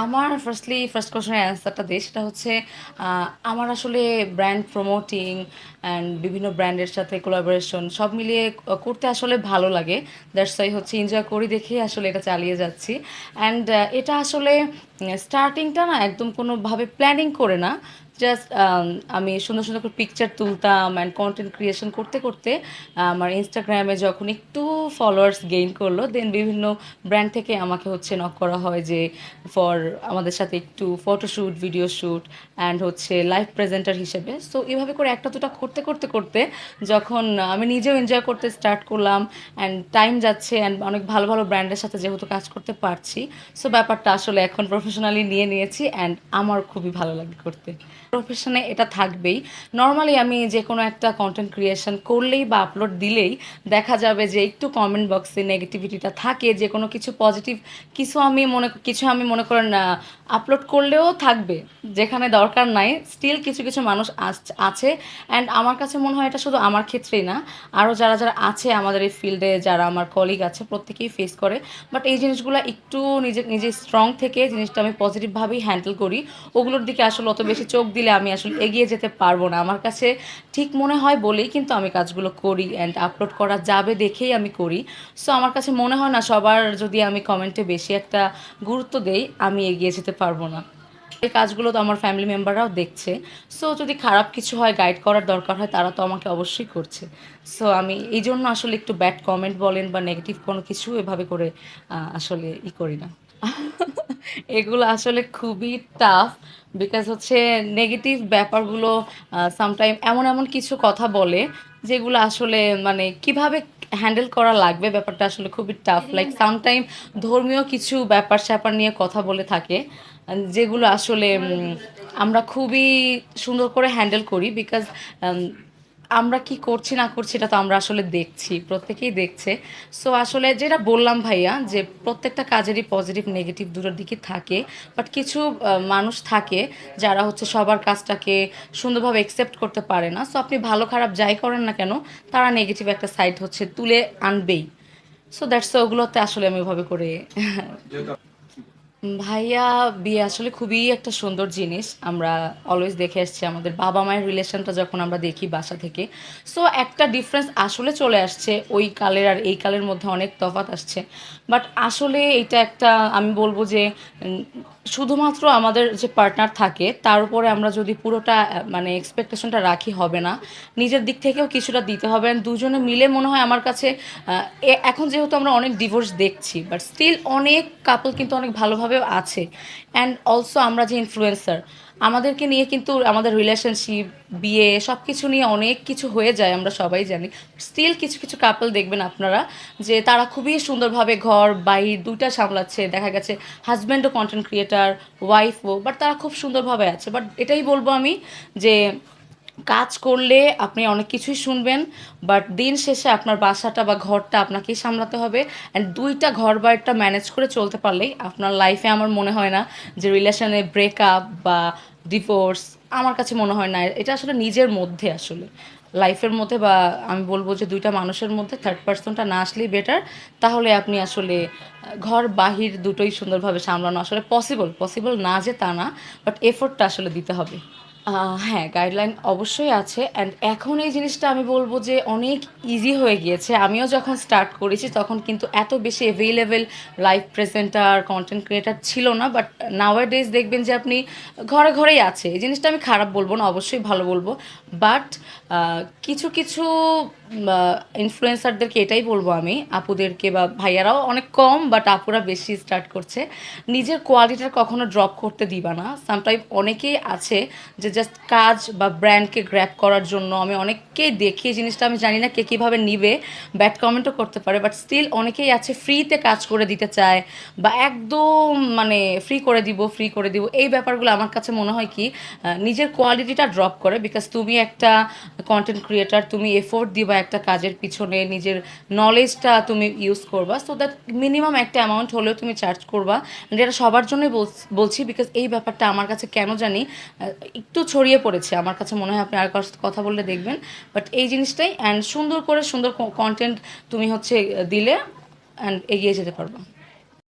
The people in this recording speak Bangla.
আমার ফার্স্টলি ফার্স্ট কোশ্চেনের অ্যান্সারটা দিই সেটা হচ্ছে আমার আসলে ব্র্যান্ড প্রমোটিং অ্যান্ড বিভিন্ন ব্র্যান্ডের সাথে কোলাবোরেশন সব মিলিয়ে করতে আসলে ভালো লাগে। দ্যাটস ওয়াই হচ্ছে এনজয় করি দেখেই আসলে এটা চালিয়ে যাচ্ছি। অ্যান্ড এটা আসলে স্টার্টিংটা না একদম কোনোভাবে প্ল্যানিং করে না। জাস্ট আমি সুন্দর সুন্দর করে পিকচার তুলতাম অ্যান্ড কন্টেন্ট ক্রিয়েশন করতে করতে, আমার ইনস্টাগ্রামে যখন একটু ফলোয়ার্স গেইন করল দেন বিভিন্ন ব্র্যান্ড থেকে আমাকে হচ্ছে নক করা হয় যে ফর আমাদের সাথে একটু ফটোশ্যুট ভিডিও শ্যুট অ্যান্ড হচ্ছে লাইভ প্রেজেন্টার হিসেবে। সো এভাবে করে একটা দুটা করতে করতে করতে যখন আমি নিজেও এনজয় করতে স্টার্ট করলাম অ্যান্ড টাইম যাচ্ছে অ্যান্ড অনেক ভালো ভালো ব্র্যান্ডের সাথে যেহেতু কাজ করতে পারছি সো ব্যাপারটা আসলে এখন প্রফেশনালি নিয়ে নিয়েছি অ্যান্ড আমার খুবই ভালো লাগে করতে। প্রফেশনে এটা থাকবেই। নর্মালি আমি যে কোনো একটা কন্টেন্ট ক্রিয়েশন করলেই বা আপলোড দিলেই দেখা যাবে যে একটু কমেন্ট বক্সে নেগেটিভিটিটা থাকে যে কোনো কিছু পজিটিভ কিছু আমি মনে, কিছু আমি মনে করেন আপলোড করলেও থাকবে, যেখানে দরকার নাই। স্টিল কিছু কিছু মানুষ আছে অ্যান্ড আমার কাছে মনে হয় এটা শুধু আমার ক্ষেত্রেই না আরও যারা যারা আছে আমাদের এই ফিল্ডে যারা আমার কলিগ আছে, প্রত্যেকেই ফেস করে। বাট এই জিনিসগুলো একটু নিজে নিজে স্ট্রং থেকে জিনিসটা আমি পজিটিভভাবেই হ্যান্ডেল করি। ওগুলোর দিকে আসলে অত বেশি চোখ দিলে আমি আসলে এগিয়ে যেতে পারব না। আমার কাছে ঠিক মনে হয় বলেই কিন্তু আমি কাজগুলো করি অ্যান্ড আপলোড করা যাবে দেখেই আমি করি। সো আমার কাছে মনে হয় না সবার যদি আমি কমেন্টে বেশি একটা গুরুত্ব দেই, আমি এগিয়ে যেতে পারব না। এই কাজগুলো তো আমার ফ্যামিলি মেম্বাররাও দেখছে। সো যদি খারাপ কিছু হয় গাইড করার দরকার হয়, তারা তো আমাকে অবশ্যই করছে। সো আমি এই জন্য আসলে একটু ব্যাড কমেন্ট বলেন বা নেগেটিভ কোনো কিছু এভাবে করে আসলে ই করি না। এগুলো আসলে খুবই টাফ বিকজ হচ্ছে নেগেটিভ ব্যাপারগুলো সামটাইম এমন এমন কিছু কথা বলে যেগুলো আসলে মানে কীভাবে হ্যান্ডেল করা লাগবে ব্যাপারটা আসলে খুবই টাফ লাইক সামটাইম ধর্মীয় কিছু ব্যাপার স্যাপার নিয়ে কথা বলে থাকে যেগুলো আসলে আমরা খুবই সুন্দর করে হ্যান্ডেল করি বিকজ আমরা কি করছি, না করছি, এটা তো আমরা আসলে দেখছি, প্রত্যেকেই দেখছে। সো আসলে যেটা বললাম ভাইয়া, যে প্রত্যেকটা কাজেরই পজিটিভ নেগেটিভ দুটোর দিকে থাকে বাট কিছু মানুষ থাকে যারা হচ্ছে সবার কাজটাকে সুন্দরভাবে একসেপ্ট করতে পারে না। সো আপনি ভালো, খারাপ যাই করেন না কেন, তারা নেগেটিভ একটা সাইড হচ্ছে তুলে আনবেই। সো দ্যাটস ওগুলোতে আসলে আমি ওভাবে করে ভাইয়া, বিয়ে আসলে খুবই একটা সুন্দর জিনিস। আমরা অলওয়েজ দেখে আসছি আমাদের বাবা মায়ের রিলেশনটা যখন আমরা দেখি বাসা থেকে। সো একটা ডিফারেন্স আসলে চলে আসছে। ওই কালের আর এই কালের মধ্যে অনেক তফাৎ আসছে। বাট আসলে এটা একটা, আমি বলব যে শুধুমাত্র আমাদের যে পার্টনার থাকে, তার উপরে আমরা যদি পুরোটা মানে এক্সপেকটেশনটা রাখি হবে না। নিজের দিক থেকেও কিছুটা দিতে হবে। দুজনে মিলে মনে হয় আমার কাছে এখন যেহেতু আমরা অনেক ডিভোর্স দেখছি বাট স্টিল অনেক কাপল কিন্তু অনেক ভালোভাবেও আছে। অ্যান্ড অলসো আমরা যে ইনফ্লুয়েন্সার আমাদেরকে নিয়ে কিন্তু আমাদের রিলেশনশিপ বিয়ে সব কিছু নিয়ে অনেক কিছু হয়ে যায় আমরা সবাই জানি। স্টিল কিছু কিছু কাপল দেখবেন আপনারা, যে তারা খুবই সুন্দরভাবে ঘর বাহির দুইটা সামলাচ্ছে। দেখা গেছে হাজব্যান্ডও কন্টেন্ট ক্রিয়েটার ওয়াইফও বাট তারা খুব সুন্দরভাবে আছে। বাট এটাই বলব আমি যে কাজ করলে আপনি অনেক কিছুই শুনবেন বাট দিন শেষে আপনার বাসাটা বা ঘরটা আপনাকেই সামলাতে হবে অ্যান্ড দুইটা ঘর বাড়িটা ম্যানেজ করে চলতে পারলেই আপনার লাইফে আমার মনে হয় না যে রিলেশনে ব্রেকআপ বা ডিভোর্স আমার কাছে মনে হয় না। এটা আসলে নিজের মধ্যে আসলে। লাইফের মধ্যে বা আমি বলব যে দুইটা মানুষের মধ্যে থার্ড পার্সনটা না আসলেই বেটার তাহলে আপনি আসলে ঘর বাহির দুটোই সুন্দরভাবে সামলানো আসলে পসিবল পসিবল না যে তা না বাট এফোর্টটা আসলে দিতে হবে। হ্যাঁ গাইডলাইন অবশ্যই আছে অ্যান্ড এখন এই জিনিসটা আমি বলব যে অনেক ইজি হয়ে গিয়েছে। আমিও যখন স্টার্ট করেছি, তখন কিন্তু এত বেশি available live presenter content creator ছিল না বাট নাওয়ার ডেজ দেখবেন যে আপনি ঘরে ঘরেই আছে। এই জিনিসটা আমি খারাপ বলব না, অবশ্যই ভালো বলব বাট কিছু কিছু ইনফ্লুয়েন্সারদেরকে এটাই বলব আমি, আপুদেরকে বা ভাইয়ারাও অনেক কম বাট আপুরা বেশি স্টার্ট করছে। নিজের কোয়ালিটিটা কখনো ড্রপ করতে দিবা না। সামটাইম অনেকেই আছে যে জাস্ট কাজ বা ব্র্যান্ডকে গ্র্যাপ করার জন্য আমি অনেককেই দেখি জিনিসটা আমি জানি না কে কীভাবে নিবে ব্যাড কমেন্টও করতে পারে বাট স্টিল অনেকেই আছে ফ্রিতে কাজ করে দিতে চায় বা একদম মানে ফ্রি করে দিব ফ্রি করে দিব। এই ব্যাপারগুলো আমার কাছে মনে হয় কি নিজের কোয়ালিটিটা ড্রপ করে বিকজ তুমি একটা কন্টেন্ট ক্রিয়েটার তুমি এফোর্ট দিবা একটা কাজের পিছনে নিজের নলেজটা তুমি ইউজ করবা সো দ্যাট মিনিমাম একটা অ্যামাউন্ট হলেও তুমি চার্জ করবা। যেটা সবার জন্যই বলছ- বিকজ এই ব্যাপারটা আমার কাছে কেন জানি একটু ছড়িয়ে পড়েছে। আমার কাছে মনে হয় আপনি আর কথা বললে দেখবেন। বাট এই জিনিসটাই অ্যান্ড সুন্দর করে সুন্দর কন্টেন্ট তুমি হচ্ছে দিলে অ্যান্ড এগিয়ে যেতে পারবা।